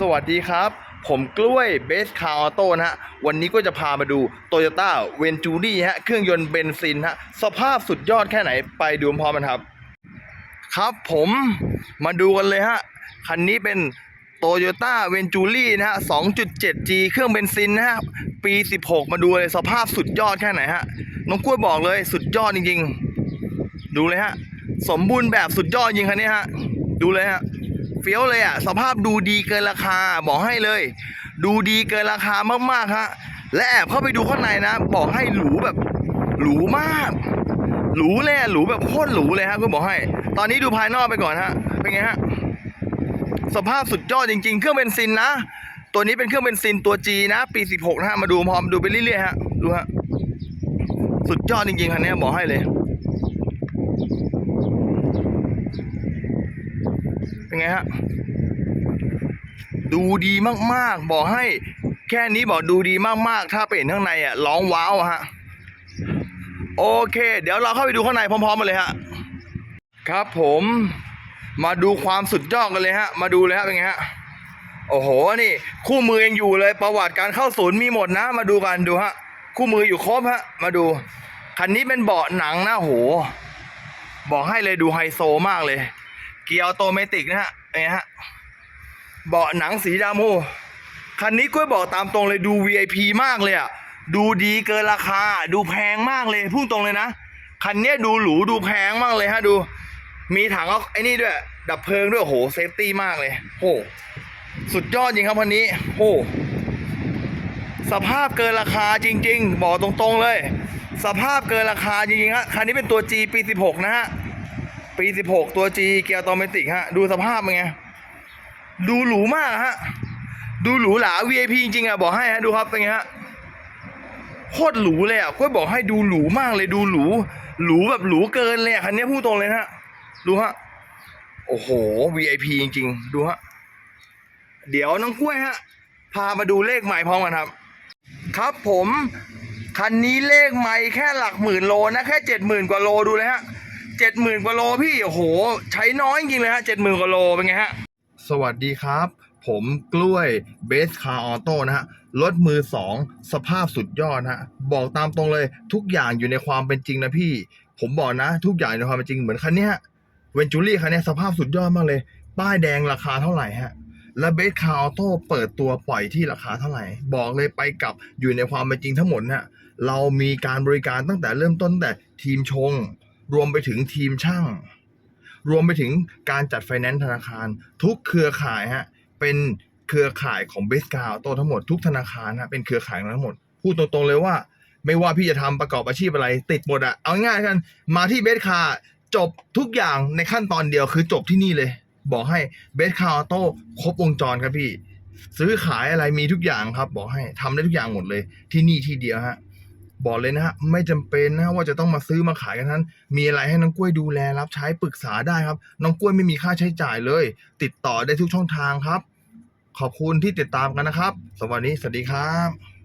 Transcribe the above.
สวัสดีครับ ผมกล้วยเบสคาร์ออโต้นะฮะ วันนี้ก็จะพามาดู Toyota v e n t u r i ฮะ เครื่องยนต์เบนซินฮะ สภาพสุดยอดแค่ไหนไปดูพร้อมกันครับ ครับผมมาดูกันเลยฮะ คันนี้เป็น Toyota v e n t u r i นะฮะ 2.7G เครื่องเบนซินนะฮะ ปี 16 มาดูเลยสภาพสุดยอดแค่ไหนฮะ น้องกล้วยบอกเลยสุดยอดจริงๆ ดูเลยฮะ สมบูรณ์แบบสุดยอดจริงคันนี้ฮะ ดูเลยฮะ ฟี้ยวเลยอะสภาพดูดีเกินราคาบอกให้เลย ดูดีเกินราคามากๆฮะและแอบเข้าไปดูข้างในนะ บอกให้หรูแบบหรูมากหรูเลยหรูแบบโคตรหรูเลยฮะคุณบอกให้ ตอนนี้ดูภายนอกไปก่อนฮะเป็นไงฮะสภาพสุดยอดจริง ๆ เครื่องเบนซินนะ ตัวนี้เป็นเครื่องเบนซินตัว G นะ ปี 16นะฮะมาดูพร้อมดูไปเรื่อยๆฮะดูฮะสุดยอดจริงๆคันนี้บอกให้เลย เป็นไงฮะ ดูดีมากๆ บอกให้ แค่นี้บอกดูดีมากๆ ถ้าไปเห็นข้างในอะร้องว้าวฮะ โอเค เดี๋ยวเราเข้าไปดูข้างในพร้อมๆกันเลยฮะ ครับผมมาดูความสุดยอดกันเลยฮะ มาดูเลยฮะเป็นไงฮะ โอ้โห นี่ คู่มือยังอยู่เลยประวัติการเข้าศูนย์มีหมดนะ มาดูกันดูฮะ คู่มืออยู่ครบฮะ มาดู คันนี้เป็นเบาะหนังนะโห บอกให้เลยดูไฮโซมากเลย เกียร์ออโตเมติกนะฮะเป็นไงฮะเบาะหนังสีดำโอ้คันนี้ก็บอกตามตรงเลยดู VIP มากเลยอะดูดีเกินราคา ดูแพงมากเลยพูดตรงเลยนะคันนี้ดูหรูดูแพงมากเลยฮะดู มีถังเอาไอ้นี่ด้วย ดับเพลิงด้วยโอ้โหเซฟตี้มากเลยโอ้สุดยอดจริงครับคันนี้โอ้สภาพเกินราคาจริง ๆ บอกตรงๆเลย สภาพเกินราคาจริงๆฮะคันนี้เป็นตัว G ปี 16 นะฮะ ปี 16 ตัว G เกียร์ออโตเมติกฮะ ดูสภาพเป็นไง ดูหรูมากฮะ ดูหรูหรา VIP จริงๆอะ บอกให้ฮะ ดูครับเป็นไงฮะ โคตรหรูเลยอะก็บอกให้ดูหรูมากเลยดูหรู หรูแบบหรูเกินเลยคันนี้พูดตรงเลยฮะ ดูฮะ โอ้โห VIP จริงๆ ดูฮะ เดี๋ยวน้องกล้วยฮะ พามาดูเลขใหม่พร้อมกันครับ ครับผมคันนี้เลขใหม่แค่หลักหมื่นโลนะ แค่เจ็ดหมื่นกว่าโลดูเลยฮะ เจ็ดหมื่นกว่าโลพี่โอ้โห ใช้น้อยจริงเลยฮะเจ็ดหมื่นกว่าโลเป็นไงฮะ สวัสดีครับ ผมกล้วยเบสคาร์ออโต้นะฮะรถมือสองสภาพสุดยอดฮะบอกตามตรงเลยทุกอย่างอยู่ในความเป็นจริงนะพี่ ผมบอกนะ ทุกอย่างในความเป็นจริงเหมือนคันนี้ยเวนจูรี่คันนี้สภาพสุดยอดมากเลย ป้ายแดงราคาเท่าไหร่ฮะและเบสคาร์ออโต้เปิดตัวปล่อยที่ราคาเท่าไหร่ บอกเลยไปกับอยู่ในความเป็นจริงทั้งหมดฮะเรามีการบริการตั้งแต่เริ่มต้นตั้งแต่ทีมชง รวมไปถึงทีมช่าง รวมไปถึงการจัดไฟแนนซ์ธนาคาร ทุกเครือข่ายฮะเป็นเครือข่ายของเบสกาโตทั้งหมดทุกธนาคารฮะเป็นเครือข่ายทั้งหมด พูดตรงๆเลยว่า ไม่ว่าพี่จะทำประกอบอาชีพอะไร ติดหมดอะเอาง่ายๆกัน มาที่เบสคาจบทุกอย่างในขั้นตอนเดียวคือจบที่นี่เลย บอกให้เบสคาโต้ครบวงจรครับพี่ ซื้อขายอะไรมีทุกอย่างครับ บอกให้ทำได้ทุกอย่างหมดเลยที่นี่ที่เดียวฮะ บอกเลยนะฮะไม่จำเป็นนะฮะว่าจะต้องมาซื้อมาขายกันนั้น มีอะไรให้น้องกล้วยดูแลรับใช้ปรึกษาได้ครับ น้องกล้วยไม่มีค่าใช้จ่ายเลย ติดต่อได้ทุกช่องทางครับ ขอบคุณที่ติดตามกันนะครับ สวัสดีสวัสดีครับ